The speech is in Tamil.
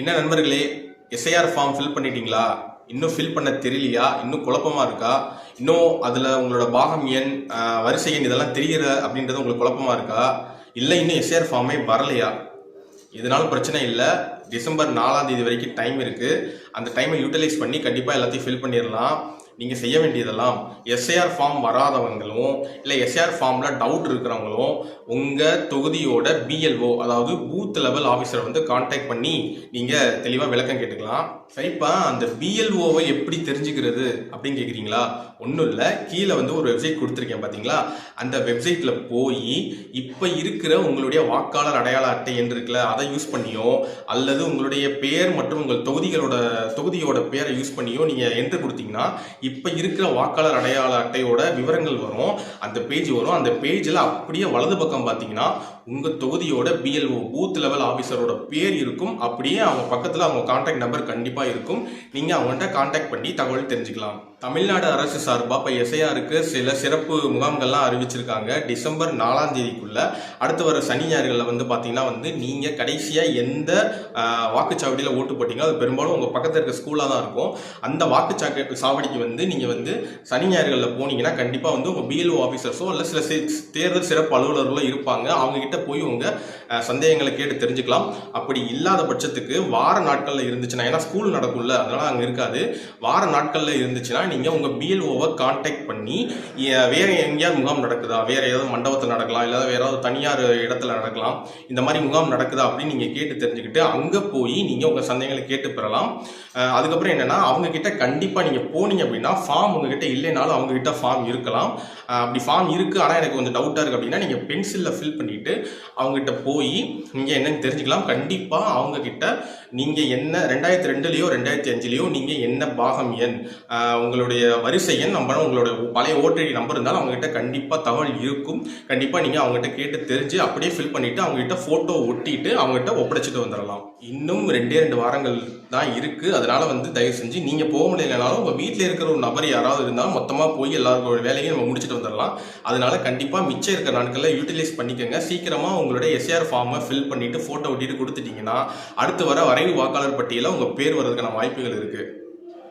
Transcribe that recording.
என்ன நண்பர்களே எஸ்ஐஆர் ஃபார்ம் ஃபில் பண்ணிட்டீங்களா? இன்னும் ஃபில் பண்ண தெரியலையா? இன்னும் குழப்பமாக இருக்கா? இன்னும் அதில் உங்களோட பாகம் எண் வரிசை எண் இதெல்லாம் தெரியல அப்படின்றது உங்களுக்கு குழப்பமாக இருக்கா? இல்லை இன்னும் எஸ்ஐஆர் ஃபார்மே வரலையா? இதனால பிரச்சனை இல்லை. டிசம்பர் நாலாம் தேதி வரைக்கும் டைம் இருக்குது அந்த டைமை யூட்டிலைஸ் பண்ணி கண்டிப்பாக எல்லாத்தையும் ஃபில் பண்ணிடலாம். நீங்கள் செய்ய வேண்டியதெல்லாம் எஸ்ஐஆர் ஃபார்ம் வராதவங்களும் இல்லை எஸ்ஏஆர் ஃபார்மில் டவுட் இருக்கிறவங்களும் உங்கள் தொகுதியோட பிஎல்ஓ அதாவது பூத் லெவல் ஆஃபீஸரை வந்து காண்டாக்ட் பண்ணி நீங்கள் தெளிவாக விளக்கம் கேட்டுக்கலாம். சரிப்பா அந்த பிஎல்ஓவை எப்படி தெரிஞ்சுக்கிறது அப்படின்னு கேட்குறீங்களா ஒன்றும் இல்லை. கீழே வந்து ஒரு வெப்சைட் கொடுத்துருக்கேன் பார்த்தீங்களா அந்த வெப்சைட்டில் போய் இப்போ இருக்கிற உங்களுடைய வாக்காளர் அடையாள அட்டை என்று இருக்குல்ல அதை யூஸ் பண்ணியோ அல்லது உங்களுடைய பெயர் மற்றும் உங்கள் தொகுதிகளோட தொகுதியோட பேரை யூஸ் பண்ணியோ நீங்கள் என்ட்ரு கொடுத்தீங்கன்னா இப்போ இருக்கிற வாக்காளர் அடையாள அட்டையோட விவரங்கள் வரும். அந்த பேஜ் வரும். அந்த பேஜில் அப்படியே வலது பக்கம் பார்த்தீங்கன்னா உங்கள் தொகுதியோட பிஎல்ஓ பூத் லெவல் ஆஃபீஸரோட பேர் இருக்கும். அப்படியே அவங்க பக்கத்தில் அவங்க கான்டாக்ட் நம்பர் கண்டிப்பாக இருக்கும். நீங்கள் அவங்கள்ட்ட கான்டாக்ட் பண்ணி தகவல் தெரிஞ்சுக்கலாம். தமிழ்நாடு அரசு சார்பாக இப்போ எஸ்ஐஆருக்கு சில சிறப்பு முகாம்கள்லாம் அறிவிச்சிருக்காங்க. டிசம்பர் நாலாம் தேதிக்குள்ள அடுத்து வர சனி ஞாயிறுகளில் வந்து பார்த்தீங்கன்னா வந்து நீங்கள் கடைசியாக எந்த வாக்குச்சாவடியில் ஓட்டு போட்டிங்க அது பெரும்பாலும் உங்கள் பக்கத்தில் இருக்க ஸ்கூலாக தான் இருக்கும். அந்த வாக்குச்சாக்க சாவடிக்கு வந்து நீங்கள் வந்து சனி ஞாயிறுகளில் போனீங்கன்னா கண்டிப்பாக வந்து உங்கள் பிஎல்ஓ ஆஃபீஸர்ஸோ இல்லை சில தேர்தல் சிறப்பு அலுவலர்களோ இருப்பாங்க. அவங்க அவங்ககிட்ட போய் உங்கள் சந்தேகங்களை கேட்டு தெரிஞ்சுக்கலாம். அப்படி இல்லாத பட்சத்துக்கு வார நாட்களில் இருந்துச்சுன்னா ஏன்னா ஸ்கூல் நடக்கும்ல அதனால அங்கே இருக்காது. வார நாட்களில் இருந்துச்சுன்னா நீங்கள் உங்கள் பிஎல்ஓவை காண்டாக்ட் பண்ணி வேறு வேற எங்கேயாவது முகாம் நடக்குதா? வேற ஏதாவது மண்டபத்தில் நடக்கலாம் இல்லை வேற ஏதாவது தனியார் இடத்துல நடக்கலாம். இந்த மாதிரி முகாம் நடக்குதா? அப்படின்னு நீங்கள் கேட்டு தெரிஞ்சுக்கிட்டு அங்கே போய் நீங்கள் உங்கள் சந்தேகங்களை கேட்டு பெறலாம். அதுக்கப்புறம் என்னன்னா அவங்க கிட்ட கண்டிப்பாக நீங்கள் போனீங்க அப்படின்னா ஃபார்ம் உங்ககிட்ட இல்லைனாலும் அவங்க கிட்ட ஃபார்ம் இருக்கலாம் அப்படி ஃபார்ம் இருக்கு ஆனால் எனக்கு கொஞ்சம் டவுட்டாக இருக்கு அப்படின்னா நீங்கள் பென்சிலில் ஃபில் பண்ணிட்டு அவங்ககிட்ட போய் நீங்கள் என்னன்னு தெரிஞ்சுக்கலாம். கண்டிப்பாக அவங்கக்கிட்ட நீங்கள் என்ன ரெண்டாயிரத்தி ரெண்டுலேயோ ரெண்டாயிரத்தி அஞ்சுலேயோ நீங்கள் என்ன பாகம் எண் உங்களுடைய வரிசை எண் நம்ம உங்களோட பழைய ஓட்டடி நம்பர் இருந்தாலும் அவங்ககிட்ட கண்டிப்பாக தகவல் இருக்கும். கண்டிப்பாக நீங்கள் அவங்ககிட்ட கேட்டு தெரிஞ்சு அப்படியே ஃபில் பண்ணிவிட்டு அவங்ககிட்ட ஃபோட்டோ ஒட்டிட்டு அவங்ககிட்ட ஒப்படைச்சிட்டு வந்துடலாம் இன்னும் ரெண்டே ரெண்டு வாரங்கள் தான் இருக்குது அதனால் வந்து தயவு செஞ்சு நீங்கள் போக முடியலனாலும் உங்கள் வீட்டில் இருக்கிற ஒரு நபர் யாராவது இருந்தாலும் மொத்தமாக போய் எல்லாருக்கோட வேலையும் நம்ம முடிச்சுட்டு வந்துடலாம் அதனால் கண்டிப்பாக மிச்சம் இருக்கிற நாட்களில் யூட்டிலைஸ் பண்ணிக்கோங்க. சீக்கிரமாக உங்களுடைய எஸ்ஆர் ஃபார்மை ஃபில் பண்ணிட்டு ஃபோட்டோ ஒட்டிட்டு கொடுத்துட்டிங்கன்னா அடுத்து வர வரைவு வாக்காளர் பட்டியலில் உங்கள் பேர் வர்றதுக்கான வாய்ப்புகள் இருக்குது